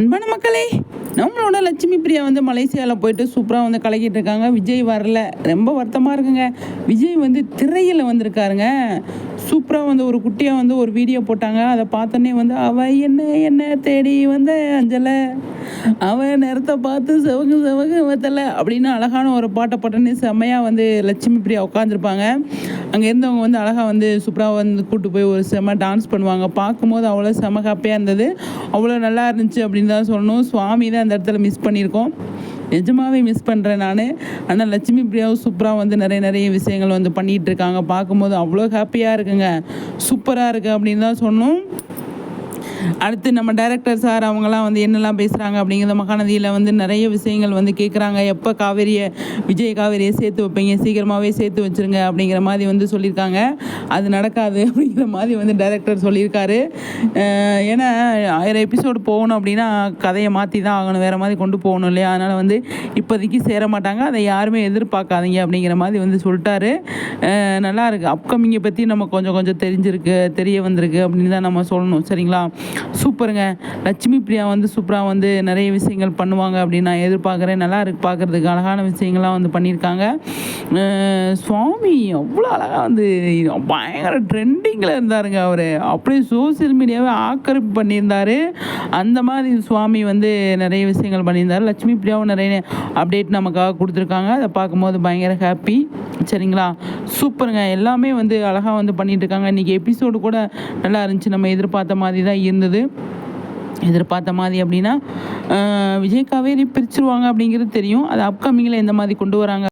அன்பான மக்களே நம்மளோட லட்சுமி பிரியா வந்து மலேசியாவில் போயிட்டு சூப்பராக வந்து கலக்கிட்டு இருக்காங்க. விஜய் வரல. ரொம்ப வருத்தமாக இருக்குங்க. விஜய் வந்து திரையில் வந்திருக்காருங்க. சூப்பராக வந்து ஒரு குட்டியாக வந்து ஒரு வீடியோ போட்டாங்க. அதை பார்த்தோன்னே வந்து அவ என்ன என்ன தேடி வந்த அஞ்சலை? அவன் நேரத்தை பார்த்து செவகு செவகு வத்தலை. அப்படின்னு அழகான ஒரு பாட்டை போட்டோன்னே செம்மையாக வந்து லட்சுமி பிரியா உட்காந்துருப்பாங்க அங்கே இருந்தவங்க வந்து அழகாக வந்து சூப்பராக வந்து கூப்பிட்டு போய் ஒரு செம்ம டான்ஸ் பண்ணுவாங்க. பார்க்கும்போது அவ்வளோ செம ஹாப்பியாக இருந்தது. அவ்வளோ நல்லா இருந்துச்சு அப்படின்னு தான் சொல்லணும். சுவாமி தான் அந்த இடத்துல மிஸ் பண்ணியிருக்கோம். நிஜமாவே மிஸ் பண்ணுறேன் நான். ஆனால் லட்சுமி பிரியாவும் சூப்பராக வந்து நிறைய நிறைய விஷயங்கள் வந்து பண்ணிகிட்டு இருக்காங்க. பார்க்கும்போது அவ்வளோ ஹாப்பியாக இருக்குங்க. சூப்பராக இருக்குது அப்படின்னு தான் சொன்னோம். அடுத்து நம்ம டைரக்டர் சார் அவங்களாம் வந்து என்னெல்லாம் பேசுகிறாங்க அப்படிங்கிற மகாநதியில் வந்து நிறைய விஷயங்கள் வந்து கேட்குறாங்க எப்போ காவேரியை விஜய் காவேரியை சேர்த்து வைப்பீங்க? சீக்கிரமாகவே சேர்த்து வச்சுருங்க அப்படிங்கிற மாதிரி வந்து சொல்லியிருக்காங்க. அது நடக்காது அப்படிங்கிற மாதிரி வந்து டைரக்டர் சொல்லியிருக்காரு. ஏன்னா ஆயிரம் எபிசோடு போகணும் அப்படின்னா கதையை மாற்றி தான் ஆகணும். வேறு மாதிரி கொண்டு போகணும் இல்லையா? அதனால் வந்து இப்போதைக்கு சேர மாட்டாங்க. அதை யாருமே எதிர்பார்க்காதீங்க அப்படிங்கிற மாதிரி வந்து சொல்லிட்டாரு. நல்லா இருக்குது அப்கமிங்கை பற்றி நம்ம கொஞ்சம் கொஞ்சம் தெரிஞ்சிருக்கு தெரிய வந்திருக்கு அப்படின்னு தான் நம்ம சொல்லணும். சரிங்களா? சூப்பருங்க. லட்சுமி பிரியா வந்து சூப்பராக வந்து நிறைய விஷயங்கள் பண்ணுவாங்க அப்படின்னு நான் எதிர்பார்க்குறேன். நல்லா இருக்கு பார்க்குறதுக்கு. அழகான விஷயங்கள்லாம் வந்து பண்ணியிருக்காங்க. சுவாமி அவ்வளோ அழகாக வந்து பயங்கர ட்ரெண்டிங்கில் இருந்தாருங்க அவர். அப்படியே சோசியல் மீடியாவை ஆக்கிரமிப்பு பண்ணியிருந்தாரு. அந்த மாதிரி சுவாமி வந்து நிறைய விஷயங்கள் பண்ணியிருந்தாரு. லட்சுமி பிரியாவும் நிறைய அப்டேட் நமக்காக கொடுத்துருக்காங்க. அதை பார்க்கும்போது பயங்கர ஹாப்பி சரிங்களா? சூப்பருங்க. எல்லாமே வந்து அழகாக வந்து பண்ணிகிட்ருக்காங்க இன்றைக்கி எபிசோடு கூட நல்லா இருந்துச்சு. நம்ம எதிர்பார்த்த மாதிரி தான் இருந்தது. எதிர்பார்த்த மாதிரி அப்படின்னா விஜய் காவேரி பிரிச்சிருவாங்க அப்படிங்கிறது தெரியும். அது அப்கமிங்கில் எந்த மாதிரி கொண்டு வராங்க